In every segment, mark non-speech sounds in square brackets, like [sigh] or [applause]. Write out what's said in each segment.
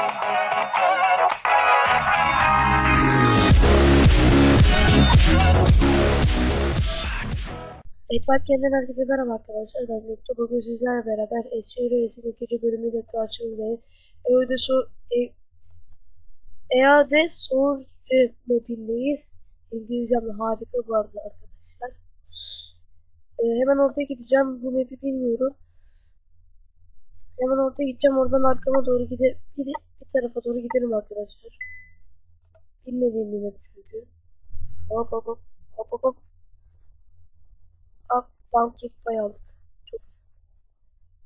Ekbat kendine herkese merhaba arkadaşlar. Ben Göktuğ. Bugün sizlerle beraber Eski Reis'in ikinci bölümüyle karşınızdayım. Eode Sor... E... Eade Sor... mapindeyiz. İngilizcem harika bu arada arkadaşlar. Ee, hemen oraya gideceğim. Bu map'i bilmiyorum. Hemen oraya gideceğim. Oradan arkama doğru. Bir, bir tarafa doğru gidelim arkadaşlar. Bilmediğim bir map çünkü. Hop hop hop. Hop hop hop. Up, down kick. Çok güzel.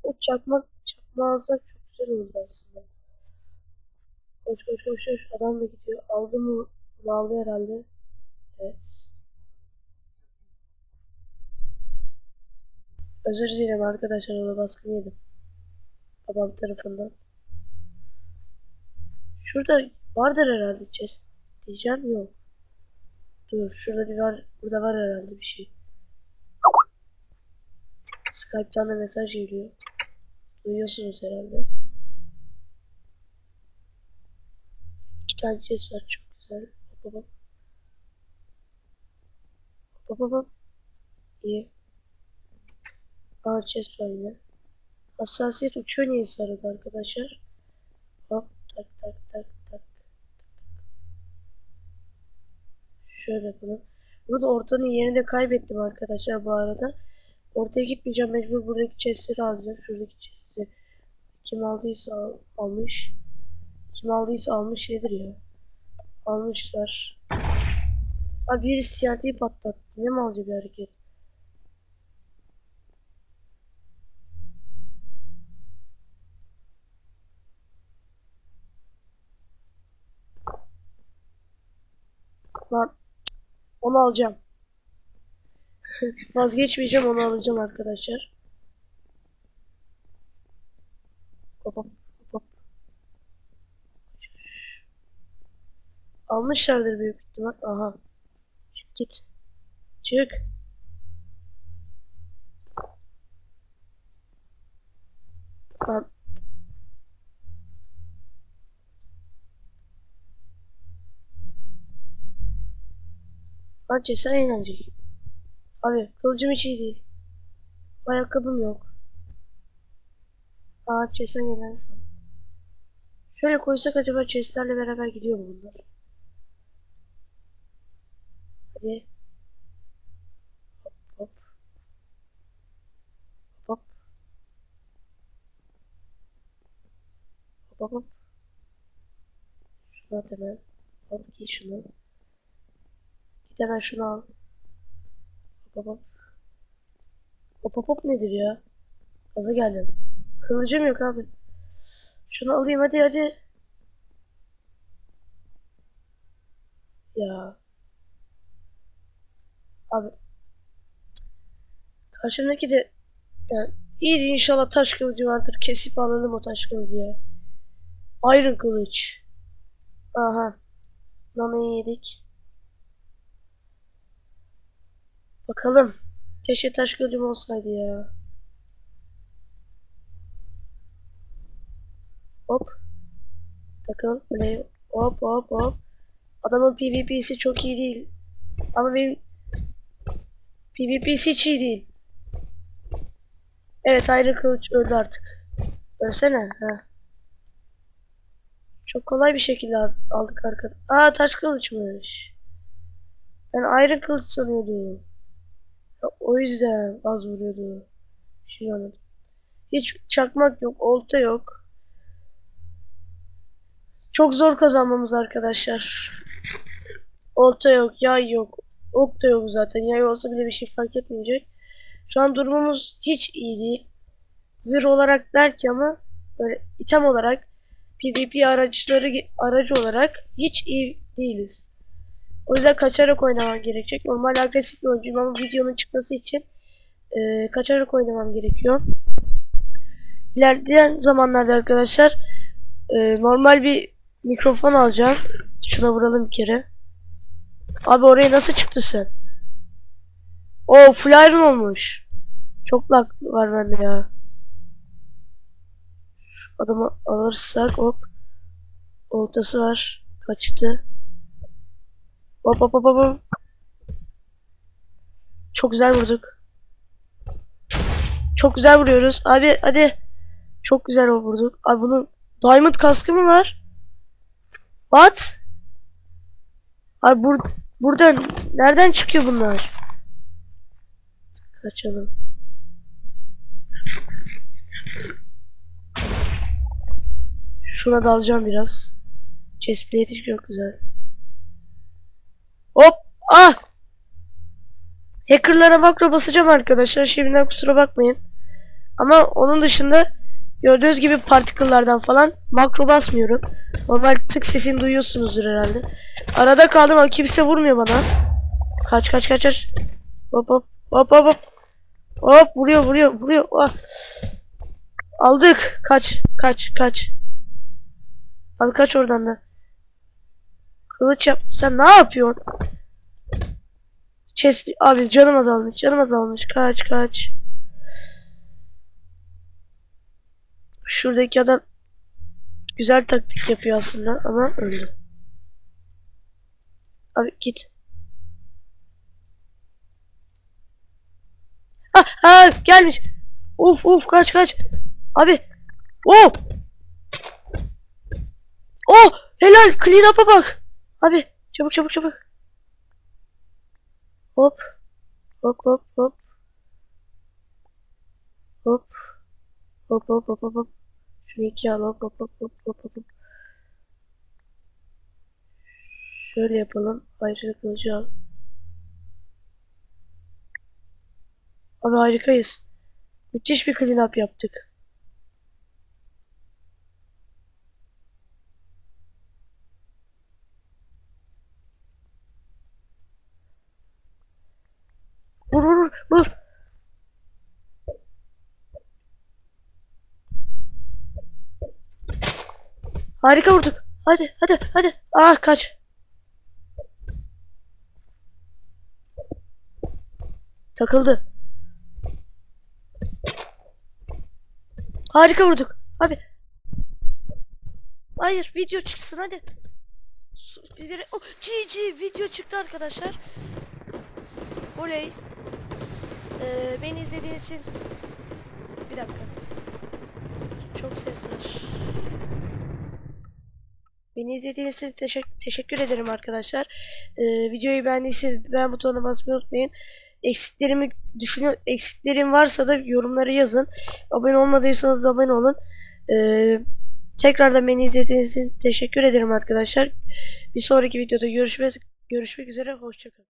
O çakma, çakma alsak çok güzel olurdu aslında. Koş koş koş koş. Adam da gidiyor. Aldı mı? Bunu aldı herhalde. Evet. Özür dilerim arkadaşlar. Ona baskın yedim. Babam tarafından. Şurada vardır herhalde chest. Diyeceğim yok. Dur şurada bir var. Burada var herhalde bir şey. Skype'tan da mesaj geliyor. Duyuyorsunuz herhalde. İki tane chest var çok güzel. Hop hop hop. Hop hop. İyi. Aa chest var yine. Hassasiyet uçuyor niye sarıda arkadaşlar? Hop tak tak. Şöyle yapalım. Burada ortanın yerini de kaybettim arkadaşlar bu arada. Ortaya gitmeyeceğim mecbur buradaki chestleri alacağım. Şuradaki chest'i kim aldıysa al- almış. Kim aldıysa almış şeydir ya. Almışlar. Abi birisi TNT'yi patlattı. Ne malca bir hareket. Lan onu alacağım. [laughs] Vazgeçmeyeceğim onu alacağım arkadaşlar. Hop hop hop. Almışlardır büyük ihtimal. Aha. Çık git. Çık. Lan. Lan cesur eğlenceli. Abi kılıcım hiç iyi değil. Ayakkabım yok. Aa chest'ten gelen sana. Şöyle koysak acaba chest'lerle beraber gidiyor mu bunlar? Hadi. Hop. Hop hop. Hop hop hop. Şunu at hemen. Hop giy şunu. Git hemen şunu al. Hop hop. Hop hop hop nedir ya? Gaza geldin. Kılıcım yok abi. Şunu alayım hadi hadi. Ya. Abi. Karşımdaki de yani iyiydi inşallah taş kılıcı vardır. Kesip alalım o taş kılıcı ya. Iron kılıç. Aha. Nanayı yedik. Bakalım. Keşke taş kılıcım olsaydı ya. Hop. Takıl. Play. Hop hop hop. Adamın PvP'si çok iyi değil. Ama benim PvP'si hiç iyi değil. Evet ayrı kılıç öldü artık. Ölsene. Ha. Çok kolay bir şekilde al- aldık arkadaşlar. Aa taş kılıçmış. Ben ayrı kılıç sanıyordum. O yüzden az vuruyordu. Şimdi anladım. Hiç çakmak yok, olta yok. Çok zor kazanmamız arkadaşlar. Olta yok, yay yok. Ok da yok zaten. Yay olsa bile bir şey fark etmeyecek. Şu an durumumuz hiç iyi değil. Zırh olarak belki ama böyle item olarak PvP araçları aracı olarak hiç iyi değiliz. O yüzden kaçarak oynamam gerekecek. Normal agresif bir oyuncuyum ama videonun çıkması için e, kaçarak oynamam gerekiyor. İlerleyen zamanlarda arkadaşlar e, normal bir mikrofon alacağım. Şuna vuralım bir kere. Abi oraya nasıl çıktı sen? O full iron olmuş. Çok lag var bende ya. Adamı alırsak hop. Oltası var. Kaçtı. Hop hop hop hop. Çok güzel vurduk. Çok güzel vuruyoruz. Abi hadi. Çok güzel vurduk. Abi bunun diamond kaskı mı var? What? Abi bur buradan nereden çıkıyor bunlar? Kaçalım. Şuna dalacağım biraz. Chestplate çok güzel. Hop! Ah! Hackerlara makro basacağım arkadaşlar. Şimdiden kusura bakmayın. Ama onun dışında gördüğünüz gibi particle'lardan falan makro basmıyorum. Normal tık sesini duyuyorsunuzdur herhalde. Arada kaldım ama kimse vurmuyor bana. Kaç kaç kaç kaç. Hop hop hop hop hop. Hop vuruyor vuruyor vuruyor. Ah. Aldık. Kaç kaç kaç. Abi kaç oradan da. Kılıç yap. Sen ne yapıyorsun? Chest abi canım azalmış. Canım azalmış. Kaç kaç. Şuradaki adam güzel taktik yapıyor aslında ama öldü. Abi git. Ha ha gelmiş. Uf uf kaç kaç. Abi. Oh. Oh helal clean up'a bak. Abi çabuk çabuk çabuk. Hop. Hop hop hop. Hop. Hop hop hop hop hop. Şunu ikiye al hop hop hop hop hop. hop. Şöyle yapalım. Ayrıca kılıcı al. Abi harikayız. Müthiş bir clean up yaptık. Vur. Harika vurduk. Hadi hadi hadi. Ah kaç. Takıldı. Harika vurduk. Abi. Hayır video çıksın hadi. Bir, bir, oh, GG video çıktı arkadaşlar. Oley. Ee, beni izlediğiniz için bir dakika. Çok ses var. Beni izlediğiniz için teşek- teşekkür ederim arkadaşlar. Ee, videoyu beğendiyseniz beğen butonuna basmayı unutmayın. Eksiklerimi düşünün, eksiklerim varsa da yorumlara yazın. Abone olmadıysanız abone olun. Ee, tekrardan beni izlediğiniz için teşekkür ederim arkadaşlar. Bir sonraki videoda görüşmek görüşmek üzere. Hoşçakalın.